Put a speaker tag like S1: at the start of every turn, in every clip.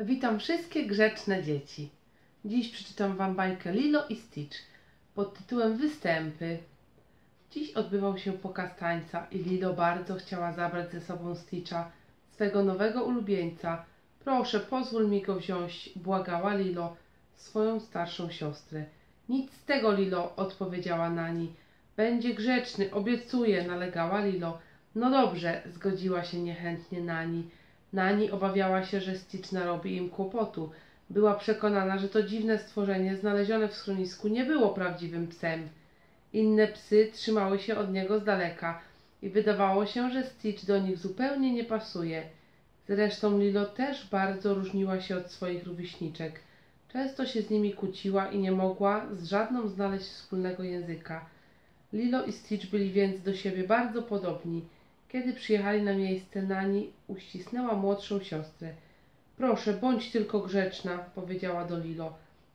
S1: Witam wszystkie grzeczne dzieci. Dziś przeczytam Wam bajkę Lilo i Stitch pod tytułem Występy. Dziś odbywał się pokaz tańca i Lilo bardzo chciała zabrać ze sobą Stitcha, swego nowego ulubieńca. Proszę, pozwól mi go wziąć, błagała Lilo, swoją starszą siostrę. Nic z tego, Lilo, odpowiedziała Nani. Będzie grzeczny, obiecuję, nalegała Lilo. No dobrze, zgodziła się niechętnie Nani. Nani obawiała się, że Stitch narobi im kłopotu. Była przekonana, że to dziwne stworzenie znalezione w schronisku nie było prawdziwym psem. Inne psy trzymały się od niego z daleka i wydawało się, że Stitch do nich zupełnie nie pasuje. Zresztą Lilo też bardzo różniła się od swoich rówieśniczek. Często się z nimi kłóciła i nie mogła z żadną znaleźć wspólnego języka. Lilo i Stitch byli więc do siebie bardzo podobni. Kiedy przyjechali na miejsce, Nani uścisnęła młodszą siostrę. Proszę, bądź tylko grzeczna, powiedziała do Lilo.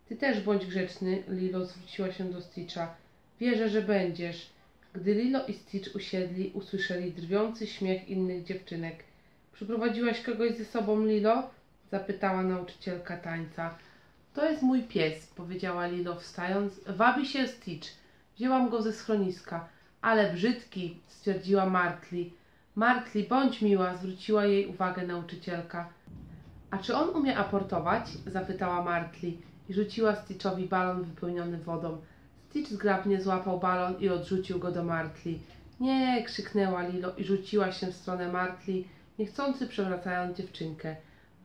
S1: Ty też bądź grzeczny, Lilo zwróciła się do Stitcha. Wierzę, że będziesz. Gdy Lilo i Stitch usiedli, usłyszeli drwiący śmiech innych dziewczynek. Przyprowadziłaś kogoś ze sobą, Lilo? zapytała nauczycielka tańca. To jest mój pies, powiedziała Lilo wstając. Wabi się Stitch. Wzięłam go ze schroniska. Ale brzydki, stwierdziła Martli. Martli, bądź miła, zwróciła jej uwagę nauczycielka. A czy on umie aportować? zapytała Martli i rzuciła Stitchowi balon wypełniony wodą. Stitch zgrabnie złapał balon i odrzucił go do Martli. Nie, krzyknęła Lilo i rzuciła się w stronę Martli, niechcący przewracając dziewczynkę.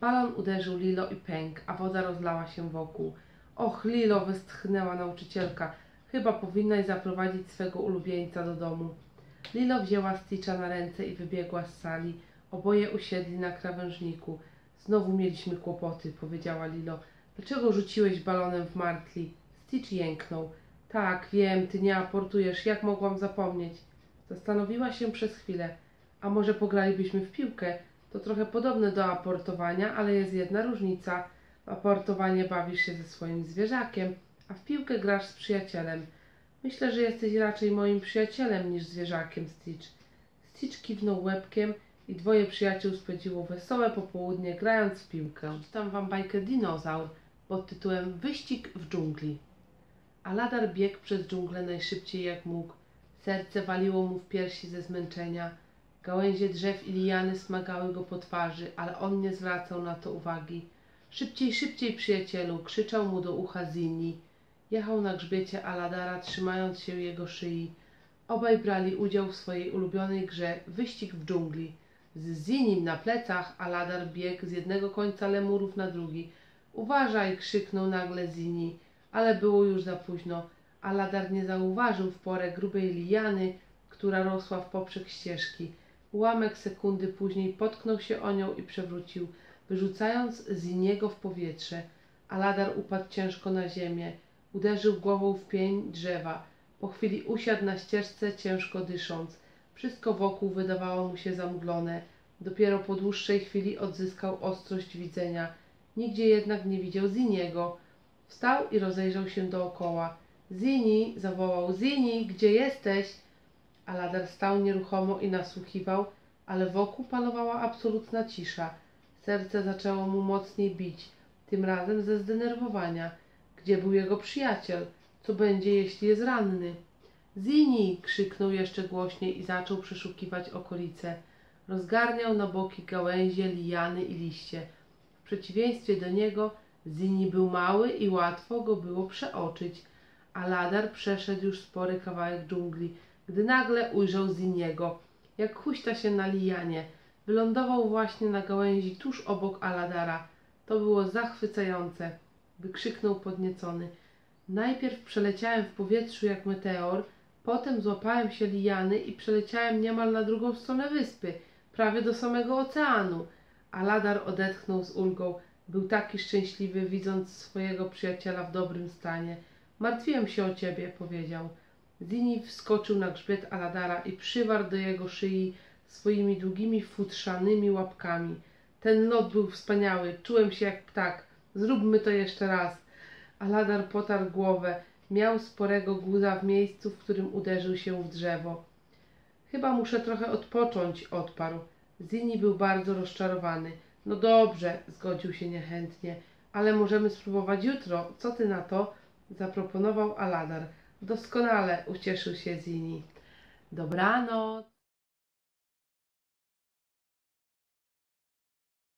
S1: Balon uderzył Lilo i pękł, a woda rozlała się wokół. Och, Lilo, westchnęła nauczycielka. Chyba powinnaś zaprowadzić swego ulubieńca do domu. Lilo wzięła Stitcha na ręce i wybiegła z sali. Oboje usiedli na krawężniku. Znowu mieliśmy kłopoty, powiedziała Lilo. Dlaczego rzuciłeś balonem w Martli? Stitch jęknął. Tak, wiem, ty nie aportujesz, jak mogłam zapomnieć? Zastanowiła się przez chwilę. A może pogralibyśmy w piłkę? To trochę podobne do aportowania, ale jest jedna różnica. W aportowanie bawisz się ze swoim zwierzakiem, a w piłkę grasz z przyjacielem. Myślę, że jesteś raczej moim przyjacielem niż zwierzakiem, Stitch. Stitch kiwnął łebkiem i dwoje przyjaciół spędziło wesołe popołudnie grając w piłkę. Czytam wam bajkę Dinozaur pod tytułem Wyścig w dżungli. Aladar biegł przez dżunglę najszybciej jak mógł. Serce waliło mu w piersi ze zmęczenia. Gałęzie drzew i liany smagały go po twarzy, ale on nie zwracał na to uwagi. Szybciej, szybciej, przyjacielu! krzyczał mu do ucha Zinni. Jechał na grzbiecie Aladara, trzymając się jego szyi. Obaj brali udział w swojej ulubionej grze Wyścig w dżungli. Z Zinim na plecach Aladar biegł z jednego końca lemurów na drugi. Uważaj! krzyknął nagle Zini, ale było już za późno. Aladar nie zauważył w porę grubej liany, która rosła w poprzek ścieżki. Ułamek sekundy później potknął się o nią i przewrócił, wyrzucając Ziniego w powietrze. Aladar upadł ciężko na ziemię. Uderzył głową w pień drzewa. Po chwili usiadł na ścieżce, ciężko dysząc. Wszystko wokół wydawało mu się zamglone. Dopiero po dłuższej chwili odzyskał ostrość widzenia. Nigdzie jednak nie widział Ziniego. Wstał i rozejrzał się dookoła. Zini, zawołał, Zini, gdzie jesteś? Aladar stał nieruchomo i nasłuchiwał, ale wokół panowała absolutna cisza. Serce zaczęło mu mocniej bić, tym razem ze zdenerwowania. Gdzie był jego przyjaciel? Co będzie, jeśli jest ranny? Zini! krzyknął jeszcze głośniej i zaczął przeszukiwać okolice. Rozgarniał na boki gałęzie, lijany i liście. W przeciwieństwie do niego Zini był mały i łatwo go było przeoczyć. Aladar przeszedł już spory kawałek dżungli, gdy nagle ujrzał Ziniego, jak huśta się na lijanie. Wylądował właśnie na gałęzi tuż obok Aladara. To było zachwycające. Wykrzyknął podniecony. Najpierw przeleciałem w powietrzu jak meteor, potem złapałem się lijany i przeleciałem niemal na drugą stronę wyspy, prawie do samego oceanu. Aladar odetchnął z ulgą. Był taki szczęśliwy, widząc swojego przyjaciela w dobrym stanie. Martwiłem się o ciebie, powiedział. Zini wskoczył na grzbiet Aladara i przywarł do jego szyi swoimi długimi, futrzanymi łapkami. Ten lot był wspaniały, czułem się jak ptak. Zróbmy to jeszcze raz. Aladar potarł głowę. Miał sporego guza w miejscu, w którym uderzył się w drzewo. Chyba muszę trochę odpocząć, odparł. Zini był bardzo rozczarowany. No dobrze, zgodził się niechętnie, ale możemy spróbować jutro. Co ty na to? Zaproponował Aladar. Doskonale, ucieszył się Zini. Dobranoc.